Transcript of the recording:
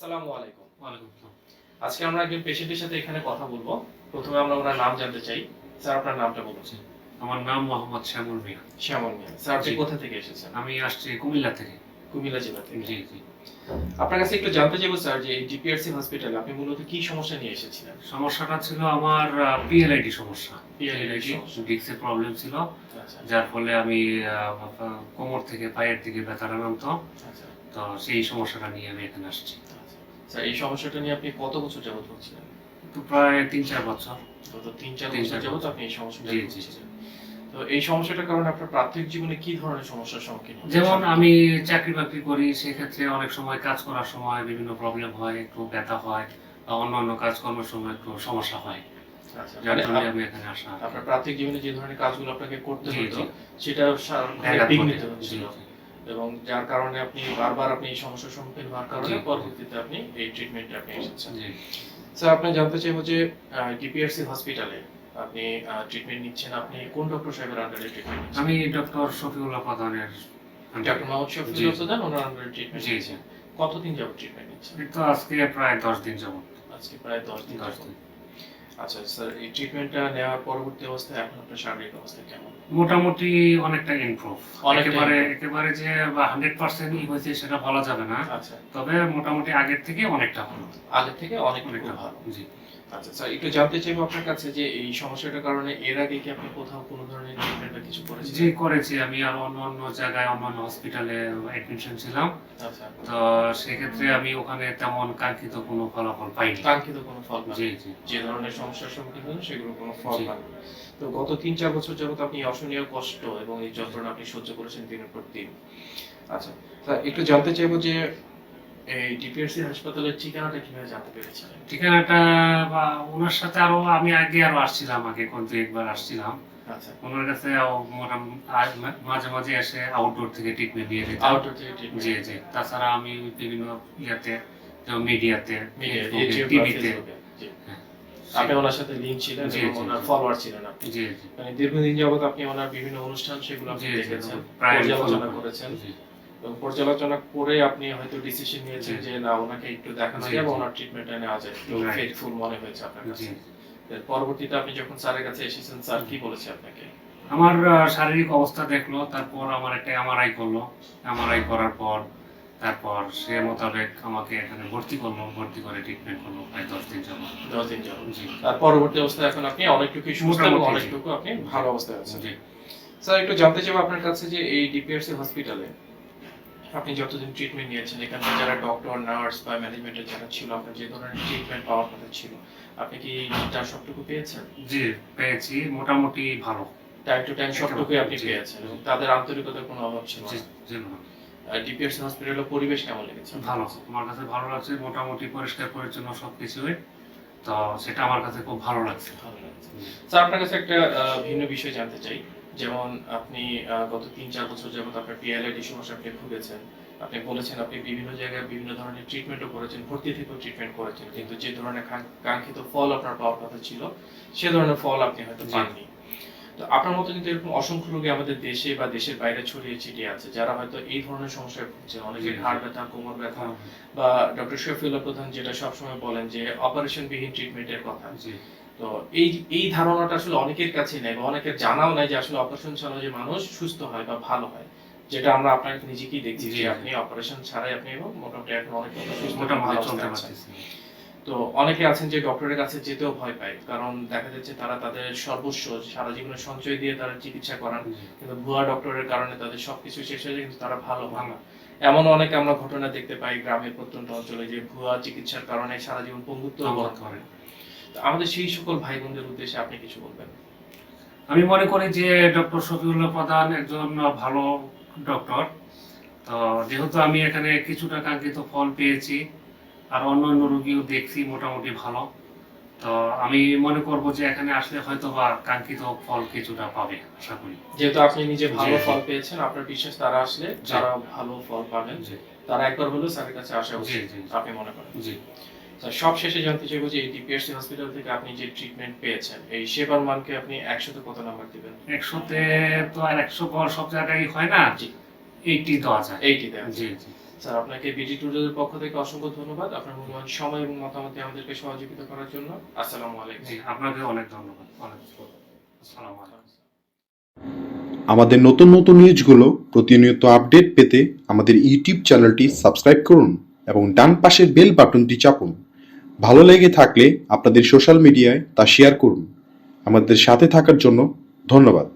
আসসালামু আলাইকুম। ওয়ালাইকুম আজকে আমরা একজন পেশেন্টের সাথে এখানে কথা বলব। প্রথমে আমরা ওনার নাম জানতে চাই। স্যার আপনার নামটা বলুন। আমার নাম মোহাম্মদ শ্যামল মিয়া। শ্যামল মিয়া। স্যার আপনি কোথা থেকে এসেছেন? আমি আসছি কুমিল্লা থেকে। কুমিল্লা জেলা থেকে। জি জি। আপনার কাছে একটু জানতে চাইব স্যার যে ডিপিআরসি হসপিটালে আপনি মূলত কি সমস্যা নিয়ে এসেছিলেন? সমস্যাটা ছিল আমার পিএলআইডি সমস্যা। সমস্যা। ডিক্সের প্রবলেম ছিল। আচ্ছা। যার ফলে আমি আহ, কোমর থেকে পায়ের দিকে ব্যথাটা নামতো। আচ্ছা। তো সেই সমস্যাটা নিয়ে আমি এখানে আসছি। আচ্ছা। স্যার এই সমস্যাটা নিয়ে আপনি কত বছর যাবত ভুগছিলেন প্রায় তিন চার বছর। গত তিন চার বছর যাবত আপনি এই সমস্যাটা। ভুগছিলেন তো এই সমস্যাটার কারণে আপনার প্রাথমিক জীবনে কি ধরনের সমস্যার সম্মুখীন যেমন আমি চাকরি বাকরি করি সেক্ষেত্রে অনেক সময় কাজ করার সময় বিভিন্ন প্রবলেম হয় একটু ব্যথা হয় বা অন্যান্য কাজকর্মের সময় একটু সমস্যা হয়। আচ্ছা মানে আপনার প্রাথমিক জীবনে যে ধরনের কাজগুলো আপনাকে করতে হতো সেটা বিঘ্নিত হচ্ছিল। এবং যার কারণে আপনি বারবার আপনি এই সমস্যার সম্মুখীন হওয়ার কারণে পরবর্তীতে আপনি এই ট্রিটমেন্টে আপনি এসেছেন। স্যার আপনি জানতে চাইব যে ডিপিআরসি হসপিটালে আপনি ট্রিটমেন্ট নিচ্ছেন। আপনি কোন ডক্টর সাহেবের আন্ডারে ট্রিটমেন্ট আমি ডক্টর শফিউল্লাহ প্রধানের ডক্টর মোহাম্মদ জি, শফিউল প্রধান ওনার আন্ডারে ট্রিটমেন্ট জি কতদিন যাবত ট্রিটমেন্ট নিচ্ছেন? তো আজকে প্রায় দশ দিন যাবত আজকে প্রায় দশ দিন দশ দিন। আচ্ছা স্যার এই ট্রিটমেন্টটা নেওয়ার পরবর্তী অবস্থায় এখন আপনার শারীরিক অবস্থা কেমন? মোটামুটি অনেকটা ইমপ্রুভ একেবারে একেবারে যে হান্ড্রেড পার্সেন্ট ই হয়েছে সেটা বলা যাবে না। আচ্ছা। তবে মোটামুটি আগের থেকে অনেকটা ভালো। আগের থেকে অনেক অনেকটা ভালো ভালো। জি। আচ্ছা স্যার একটু জানতে চাইব আপনার কাছে যে এই সমস্যাটার কারণে এর আগে কি আপনি কোথাও কোনো ধরনের ট্রিটমেন্ট বা কিছু করেছেন? জি করেছি। আমি আর অন্য অন্য জায়গায় অন্য অন্য হসপিটালে অ্যাডমিশন ছিলাম। আচ্ছা। তো সেক্ষেত্রে আমি ওখানে তেমন কাঙ্ক্ষিত কোনো ফলাফল পাইনি। কাঙ্ক্ষিত কোনো ফল জি জি। যে ধরনের সমস্যার সম্মুখীন হন সেগুলো কোনো ফল। পান তো গত তিন চার বছর যাবত আপনি অসহনীয় কষ্ট এবং এই যন্ত্রণা আপনি সহ্য করেছেন দিনের পর দিন। আচ্ছা স্যার একটু জানতে চাইব যে এই ডিপিআরসি হাসপাতালের ঠিকানাটা কীভাবে জানতে পেরেছিলেন? ঠিকানাটা বা ওনার সাথে আরও আমি আগে আরও আসছিলাম আগে কোন দু একবার আসছিলাম। আচ্ছা। ওনার কাছে মাঝে মাঝে এসে আউটডোর থেকে ট্রিটমেন্ট নিয়ে যেতাম। আউটডোর থেকে জি জি। তাছাড়া আমি বিভিন্ন ইয়াতে মিডিয়াতে টিভিতে হ্যাঁ। আপনি ওনার সাথে লিঙ্ক ছিলেন এবং ওনার ফলোয়ার ছিলেন আপনি। মানে দীর্ঘদিন যাবত আপনি ওনার বিভিন্ন অনুষ্ঠান সেগুলো আপনি দেখেছেন পর্যালোচনা করেছেন। পর্যালোচনা করে আপনি হয়তো ডিসিশন নিয়েছেন যে না ওনাকে একটু দেখানো যায় বা ওনার ট্রিটমেন্টটা নেওয়া যায় একটু Right. ফেথফুল মনে হয়েছে আপনার কাছে। পরবর্তীতে আপনি যখন স্যারের কাছে এসেছেন স্যার কি বলেছে আপনাকে? আমার শারীরিক অবস্থা দেখল তারপর আমার একটা এমআরআই করল। এমআরআই করার পর তারপর সে মোতাবেক আমাকে এখানে ভর্তি করল ভর্তি করে ট্রিটমেন্ট করল প্রায় দশ দিন যাব দশ দিন যাবত জি। আর পরবর্তী অবস্থায় এখন আপনি অনেকটুকু সুস্থ এবং। অনেকটুকু আপনি ভালো অবস্থায় আছেন। জি। স্যার একটু জানতে চাইব আপনার কাছে যে এই ডিপিআরসি হসপিটালে আপনি যতদিন ট্রিটমেন্ট নিয়েছেন এখানকার যারা ডক্টর নার্স বা ম্যানেজমেন্টের যারা ছিল আপনার যে ধরনের ট্রিটমেন্ট পাওয়ার কথা ছিল আপনি কি তার সবটুকু পেয়েছেন? জি পেয়েছি মোটামুটি ভালো। টাইম টু টাইম সবটুকুই আপনি পেয়েছেন। এবং তাদের আন্তরিকতার কোনো অভাব ছিল না। না। হসপিটালের পরিবেশ কেমন লেগেছে? ভালো? আমার কাছে ভালো লাগছে মোটামুটি পরিষ্কার পরিচ্ছন্ন সবকিছুই। তো সেটা আমার কাছে খুব ভালো লাগছে। ভালো লাগছে। স্যার আপনার কাছে একটা ভিন্ন বিষয় জানতে চাই। যেমন আপনি গত তিন চার বছর যাবত আপনার পিএলআইডি সমস্যা আপনি ভুগেছেন আপনি বলেছেন আপনি বিভিন্ন জায়গায় বিভিন্ন ধরনের ট্রিটমেন্টও করেছেন ভর্তি থেকেও ট্রিটমেন্ট করেছেন কিন্তু যে ধরনের কাঙ্ক্ষিত ফল আপনার পাওয়ার কথা ছিল সে ধরনের ফল আপনি হয়তো পাননি। তো আপনার মতো কিন্তু এরকম অসংখ্য রোগী আমাদের দেশে বা দেশের বাইরে ছড়িয়ে ছিটিয়ে আছে যারা হয়তো এই ধরনের সমস্যায় ভুগছে অনেকে। ঘাড় ব্যথা কোমর ব্যথা হ্যাঁ, বা ডক্টর শফিউল্লাহ প্রধান যেটা সবসময় বলেন যে অপারেশন বিহীন ট্রিটমেন্টের কথা। তো এই এই ধারণাটা আসলে অনেকের কাছে নেই বা অনেকের জানাও নাই যে আসলে অপারেশন ছাড়া যে মানুষ সুস্থ হয় বা ভালো হয় যেটা আমরা আপনাকে নিজেকেই দেখছি যে আপনি অপারেশন ছাড়াই আপনি মোটামুটি এখন অনেক সুস্থ ভালো তো অনেকে আছেন যে ডক্টরের কাছে যেতেও ভয় পায় কারণ দেখা যাচ্ছে তারা তাদের সর্বস্ব সারা জীবনের সঞ্চয় দিয়ে তারা চিকিৎসা করান কিন্তু ভুয়া ডক্টরের কারণে তাদের সবকিছু শেষ হয়ে যায় কিন্তু তারা ভালো হয় না। এমন অনেক আমরা ঘটনা দেখতে পাই গ্রামের প্রত্যন্ত অঞ্চলে যে ভুয়া চিকিৎসার কারণে সারা জীবন পঙ্গুত্ব বরণ করেন আমাদের সেই সকল ভাই বোনদের উদ্দেশ্যে আপনি কিছু বলবেন? আমি মনে করি যে ডক্টর শফিউল্লাহ প্রধান একজন ভালো ডক্টর। তো যেহেতু আমি এখানে কিছুটা কাঙ্ক্ষিত ফল পেয়েছি আর অন্য অন্য রোগীও দেখছি মোটামুটি ভালো তো আমি মনে করব যে এখানে আসলে হয়তো বা কাঙ্ক্ষিত ফল কিছুটা পাবে আশা করি। যেহেতু আপনি নিজে ভালো। ফল পেয়েছেন আপনার বিশ্বাস তারা আসলে যারা ভালো ফল পাবেন। তারা একবার হলেও স্যারের কাছে আসা উচিত আপনি মনে করেন? জি। সব শেষে জানতে চাইব যে এই ডিপিএসসি হসপিটাল থেকে আপনি যে ট্রিটমেন্ট পেয়েছেন এই সেবার মানকে আপনি একশোতে কত নাম্বার দিবেন? একশোতে তো আর একশো পর সব জায়গায় হয় না? জি। এইটি দেওয়া যায়। এইটি দেন জি জি। স্যার আপনাকে বিডি টুডের পক্ষ থেকে অসংখ্য ধন্যবাদ। আপনার মূল্যবান সময় এবং মতামতে আমাদেরকে সহযোগিতা করার জন্য। আসসালামু আলাইকুম। জি আপনাকে অনেক ধন্যবাদ। অনেক আসসালামু আলাইকুম। আমাদের নতুন নতুন নিউজগুলো প্রতিনিয়ত আপডেট পেতে আমাদের ইউটিউব চ্যানেলটি সাবস্ক্রাইব করুন এবং ডান পাশের বেল বাটনটি চাপুন। ভালো লেগে থাকলে আপনাদের সোশ্যাল মিডিয়ায় তা শেয়ার করুন। আমাদের সাথে থাকার জন্য ধন্যবাদ।